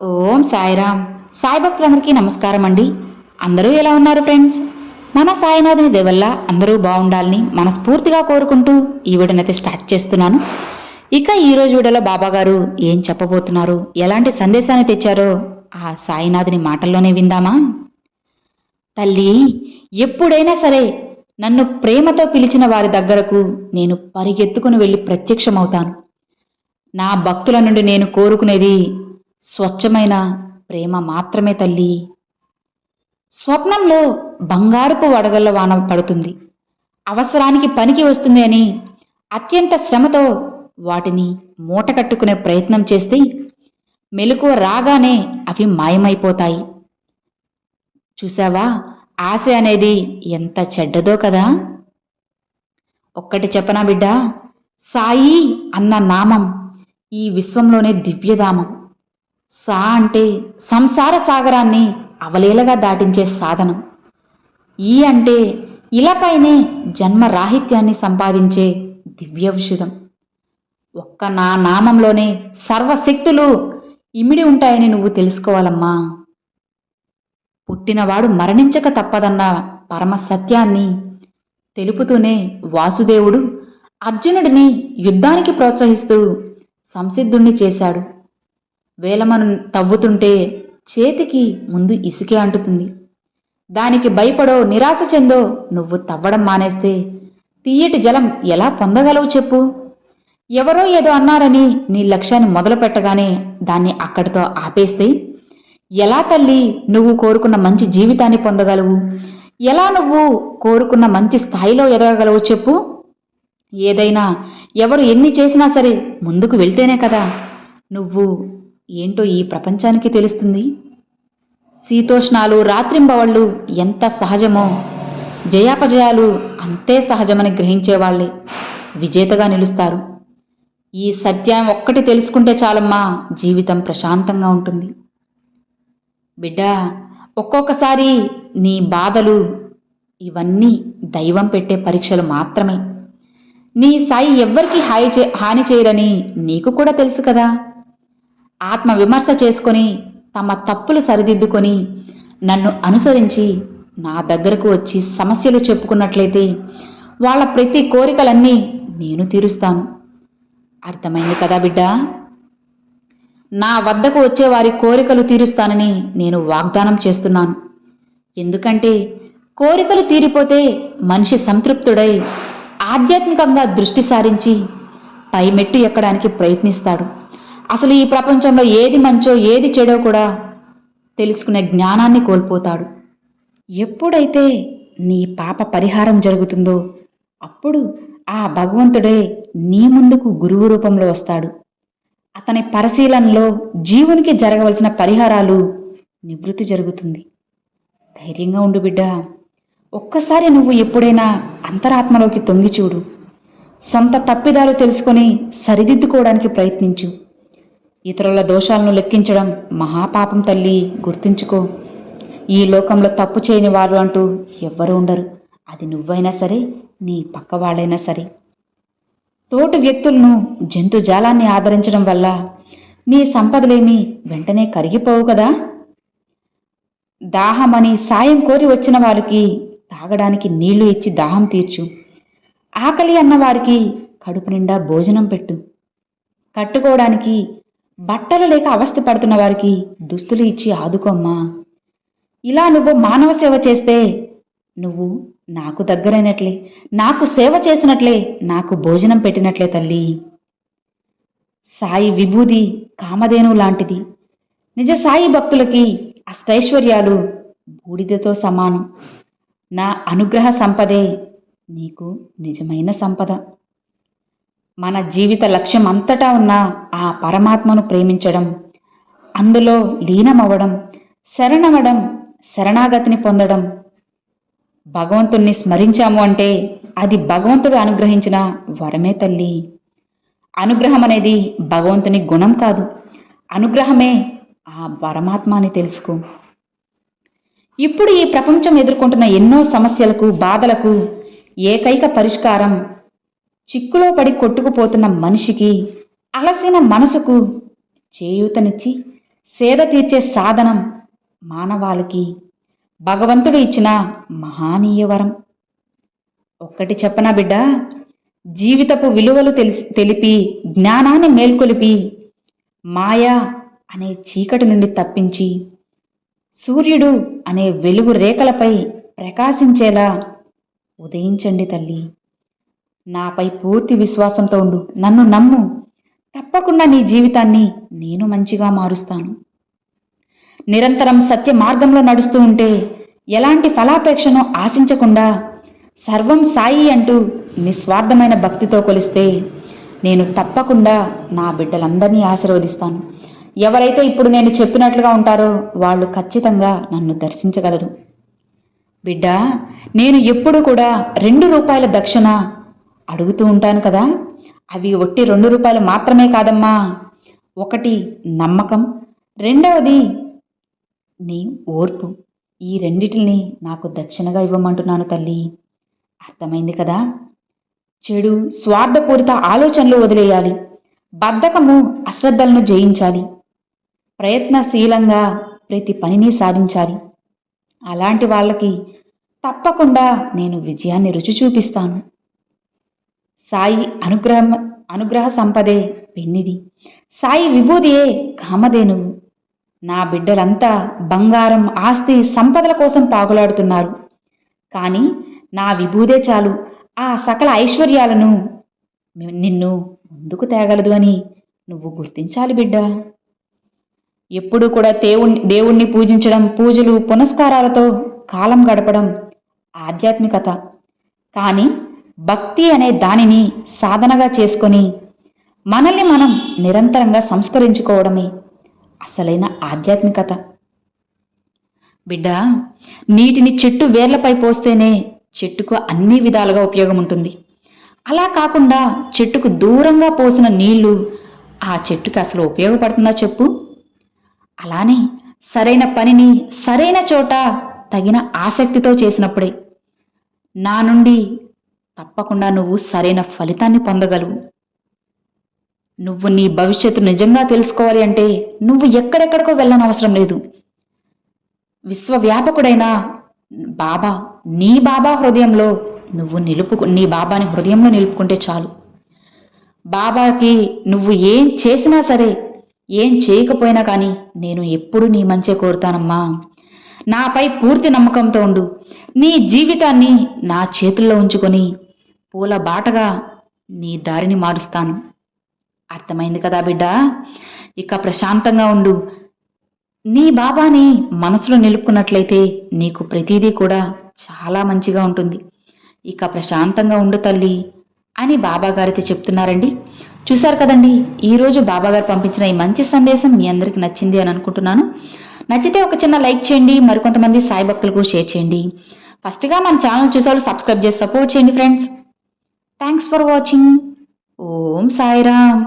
ఓం సాయిరామ్. సాయి భక్తులందరికీ నమస్కారం అండి. అందరూ ఎలా ఉన్నారు ఫ్రెండ్స్? మన సాయినాథుని దేవల్ల అందరూ బాగుండాలని మనస్ఫూర్తిగా కోరుకుంటూ ఈ వీడియోనైతే స్టార్ట్ చేస్తున్నాను. ఇక ఈరోజు వీడియోలో బాబా గారు ఏం చెప్పబోతున్నారు? ఎలాంటి సందేశాన్ని తెచ్చారో ఆ సాయినాథుని మాటల్లోనే విందామా? తల్లి ఎప్పుడైనా సరే నన్ను ప్రేమతో పిలిచిన వారి దగ్గరకు నేను పరిగెత్తుకుని వెళ్ళి ప్రత్యక్షమవుతాను. నా భక్తుల నుండి నేను కోరుకునేది స్వచ్ఛమైన ప్రేమ మాత్రమే తల్లి. స్వప్నంలో బంగారపు వడగళ్ళ వాన పడుతుంది. అవసరానికి పనికి వస్తుంది అని అత్యంత శ్రమతో వాటిని మూట కట్టుకునే ప్రయత్నం చేస్తే మెలకువ రాగానే అవి మాయమైపోతాయి. చూసావా ఆశ అనేది ఎంత చెడ్డదో కదా? ఒక్కటి చెప్పనా బిడ్డ? సాయి అన్న నామం ఈ విశ్వంలోనే దివ్యధామం. సా అంటే సంసార సాగరాన్ని అవలీలగా దాటించే సాధనం. ఈ అంటే ఇలాపైనే జన్మ రాహిత్యాన్ని సంపాదించే దివ్యౌషధం. ఒక్క నా నామంలోనే సర్వశక్తులు ఇమిడి ఉంటాయని నువ్వు తెలుసుకోవాలమ్మా. పుట్టినవాడు మరణించక తప్పదన్న పరమ సత్యాన్ని తెలుపుతూనే వాసుదేవుడు అర్జునుడిని యుద్ధానికి ప్రోత్సహిస్తూ సంసిద్ధుణ్ణి చేశాడు. వేలమను తవ్వుతుంటే చేతికి ముందు ఇసుకే అంటుతుంది. దానికి భయపడో నిరాశ చెందో నువ్వు తవ్వడం మానేస్తే తీయటి జలం ఎలా పొందగలవు చెప్పు. ఎవరో ఏదో అన్నారని నీ లక్ష్యాన్ని మొదలు పెట్టగానే దాన్ని అక్కడితో ఆపేస్తే ఎలా తల్లి నువ్వు కోరుకున్న మంచి జీవితాన్ని పొందగలవు? ఎలా నువ్వు కోరుకున్న మంచి స్థాయిలో ఎదగగలవు చెప్పు. ఏదైనా ఎవరు ఎన్ని చేసినా సరే ముందుకు వెళ్తేనే కదా నువ్వు ఏంటో ఈ ప్రపంచానికి తెలుస్తుంది. శీతోష్ణాలు రాత్రింబవళ్ళు ఎంత సహజమో జయాపజయాలు అంతే సహజమని గ్రహించేవాళ్ళే. విజేతగా నిలుస్తారు. ఈ సత్యం ఒక్కటి తెలుసుకుంటే చాలమ్మా జీవితం ప్రశాంతంగా ఉంటుంది. బిడ్డ ఒక్కొక్కసారి నీ బాధలు ఇవన్నీ దైవం పెట్టే పరీక్షలు మాత్రమే. నీ సాయి ఎవ్వరికి హాయి చే హాని చేయరని నీకు కూడా తెలుసు కదా. ఆత్మ విమర్శ చేసుకొని తమ తప్పులు సరిదిద్దుకొని నన్ను అనుసరించి నా దగ్గరకు వచ్చి సమస్యలు చెప్పుకున్నట్లయితే వాళ్ళ ప్రతి కోరికలన్నీ నేను తీరుస్తాను. అర్థమైంది కదా బిడ్డా? నా వద్దకు వచ్చే వారి కోరికలు తీరుస్తానని నేను వాగ్దానం చేస్తున్నాను. ఎందుకంటే కోరికలు తీరిపోతే మనిషి సంతృప్తుడై ఆధ్యాత్మికంగా దృష్టి సారించి పైమెట్టు ఎక్కడానికి ప్రయత్నిస్తాడు. అసలు ఈ ప్రపంచంలో ఏది మంచో ఏది చెడో కూడా తెలుసుకునే జ్ఞానాన్ని కోల్పోతాడు. ఎప్పుడైతే నీ పాప పరిహారం జరుగుతుందో అప్పుడు ఆ భగవంతుడే నీ ముందుకు గురువు రూపంలో వస్తాడు. అతని పరిశీలనలో జీవునికి జరగవలసిన పరిహారాలు నివృత్తి జరుగుతుంది. ధైర్యంగా ఉండు బిడ్డ. ఒక్కసారి నువ్వు ఎప్పుడైనా అంతరాత్మలోకి తొంగి చూడు. సొంత తప్పిదాలు తెలుసుకొని సరిదిద్దుకోవడానికి ప్రయత్నించు. ఇతరుల దోషాలను లెక్కించడం మహాపాపం తల్లి గుర్తుంచుకో. ఈ లోకంలో తప్పు చేయని వారు అంటూ ఎవ్వరూ ఉండరు. అది నువ్వైనా సరే నీ పక్క వాళ్ళైనా సరే. తోటి వ్యక్తులను జంతుజాలాన్ని ఆదరించడం వల్ల నీ సంపదలేమి వెంటనే కరిగిపోవు కదా? దాహమని సాయం కోరి వచ్చిన వారికి తాగడానికి నీళ్ళు ఇచ్చి దాహం తీర్చు. ఆకలి అన్నవారికి కడుపు నిండా భోజనం పెట్టు. కట్టుకోవడానికి బట్టలు లేక అవస్థ పడుతున్న వారికి దుస్తులు ఇచ్చి ఆదుకోమ్మా. ఇలా నువ్వు మానవ సేవ చేస్తే నువ్వు నాకు దగ్గరైనట్లే నాకు సేవ చేసినట్లే నాకు భోజనం పెట్టినట్లే తల్లి. సాయి విభూది కామధేను లాంటిది. నిజ సాయి భక్తులకి అష్టైశ్వర్యాలు బూడిదతో సమానం. నా అనుగ్రహ సంపదే నీకు నిజమైన సంపద. మన జీవిత లక్ష్యం అంతటా ఉన్న ఆ పరమాత్మను ప్రేమించడం అందులో లీనమవ్వడం శరణవడం శరణాగతిని పొందడం. భగవంతుణ్ణి స్మరించాము అంటే అది భగవంతుడు అనుగ్రహించిన వరమే తల్లి. అనుగ్రహం అనేది భగవంతుని గుణం కాదు అనుగ్రహమే ఆ పరమాత్మ అని తెలుసుకో. ఇప్పుడు ఈ ప్రపంచం ఎదుర్కొంటున్న ఎన్నో సమస్యలకు బాధలకు ఏకైక పరిష్కారం చిక్కులో పడి కొట్టుకుపోతున్న మనిషికి అలసిన మనసుకు చేయూతనిచ్చి సేద తీర్చే సాధనం మానవాళికి భగవంతుడు ఇచ్చిన మహానీయ వరం. ఒక్కటి చెప్పనా బిడ్డ? జీవితపు విలువలు తెలిసి తెలిపి జ్ఞానాన్ని మేల్కొలిపి మాయా అనే చీకటి నుండి తప్పించి సూర్యుడు అనే వెలుగు రేఖలపై ప్రకాశించేలా ఉదయించండి తల్లి. నాపై పూర్తి విశ్వాసంతో ఉండు. నన్ను నమ్ము. తప్పకుండా నీ జీవితాన్ని నేను మంచిగా మారుస్తాను. నిరంతరం సత్య మార్గంలో నడుస్తూ ఉంటే ఎలాంటి ఫలాపేక్షను ఆశించకుండా సర్వం సాయి అంటూ నిస్వార్థమైన భక్తితో కొలిస్తే నేను తప్పకుండా నా బిడ్డలందరినీ ఆశీర్వదిస్తాను. ఎవరైతే ఇప్పుడు నేను చెప్పినట్లుగా ఉంటారో వాళ్ళు ఖచ్చితంగా నన్ను దర్శించగలరు. బిడ్డ నేను ఎప్పుడు కూడా రెండు రూపాయల దక్షిణ అడుగుతూ ఉంటాను కదా అవి ఒట్టి రెండు రూపాయలు మాత్రమే కాదమ్మా. ఒకటి నమ్మకం రెండవది నీ ఓర్పు. ఈ రెండిటిని నాకు దక్షిణగా ఇవ్వమంటున్నాను తల్లి. అర్థమైంది కదా? చెడు స్వార్థపూరిత ఆలోచనలు వదిలేయాలి. బద్ధకము అశ్రద్ధలను జయించాలి. ప్రయత్నశీలంగా ప్రతి పనిని సాధించాలి. అలాంటి వాళ్ళకి తప్పకుండా నేను విజయాన్ని రుచి చూపిస్తాను. సాయి అనుగ్రహం అనుగ్రహ సంపదే పెన్నిది సాయి విభూదియే కామధేనువు నా బిడ్డలంతా బంగారం ఆస్తి సంపదల కోసం పాగులాడుతున్నారు. కానీ నా విభూదే చాలు. ఆ సకల ఐశ్వర్యాలను నిన్ను ముందుకు తేగలదు అని నువ్వు గుర్తించాలి బిడ్డ. ఎప్పుడు కూడా దేవుణ్ణి దేవుణ్ణి పూజించడం పూజలు పునస్కారాలతో కాలం గడపడం ఆధ్యాత్మికత. కానీ భక్తి అనే దానిని సాధనగా చేసుకొని మనల్ని మనం నిరంతరంగా సంస్కరించుకోవడమే అసలైన ఆధ్యాత్మికత. బిడ్డ నీటిని చెట్టు వేర్లపై పోస్తేనే చెట్టుకు అన్ని విధాలుగా ఉపయోగం ఉంటుంది అలా కాకుండా చెట్టుకు దూరంగా పోసిన నీళ్ళు ఆ చెట్టుకి అసలు ఉపయోగపడుతుందా చెప్పు? అలానే సరైన పనిని సరైన చోట తగిన ఆసక్తితో చేసినప్పుడే నా నుండి తప్పకుండా నువ్వు సరైన ఫలితాన్ని పొందగలవు. నువ్వు నీ భవిష్యత్తు నిజంగా తెలుసుకోవాలి అంటే నువ్వు ఎక్కడెక్కడికో వెళ్ళనవసరం లేదు. విశ్వవ్యాపకుడైన బాబా నీ బాబా హృదయంలో నువ్వు నిలుపు నీ బాబాని హృదయంలో నిలుపుకుంటే చాలు. బాబాకి నువ్వు ఏం చేసినా సరే ఏం చేయకపోయినా కానీ నేను ఎప్పుడు నీ మంచే కోరుతానమ్మా. నాపై పూర్తి నమ్మకంతో ఉండు. నీ జీవితాన్ని నా చేతుల్లో ఉంచుకొని పూల బాటగా నీ దారిని మారుస్తాను. అర్థమైంది కదా బిడ్డ? ఇక ప్రశాంతంగా ఉండు. నీ బాబాని మనసులో నిలుపుకున్నట్లయితే నీకు ప్రతిదీ కూడా చాలా మంచిగా ఉంటుంది. ఇక ప్రశాంతంగా ఉండు తల్లి అని బాబాగారితో చెప్తున్నారండి. చూశారు కదండి ఈరోజు బాబా గారు పంపించిన ఈ మంచి సందేశం మీ అందరికి నచ్చింది అని అనుకుంటున్నాను. నచ్చితే ఒక చిన్న లైక్ చేయండి మరికొంతమంది సాయి భక్తులకు షేర్ చేయండి. ఫస్ట్గా మన ఛానల్ చూసేవాళ్ళు సబ్స్క్రైబ్ చేసి సపోర్ట్ చేయండి friends. Thanks for watching Om Sairam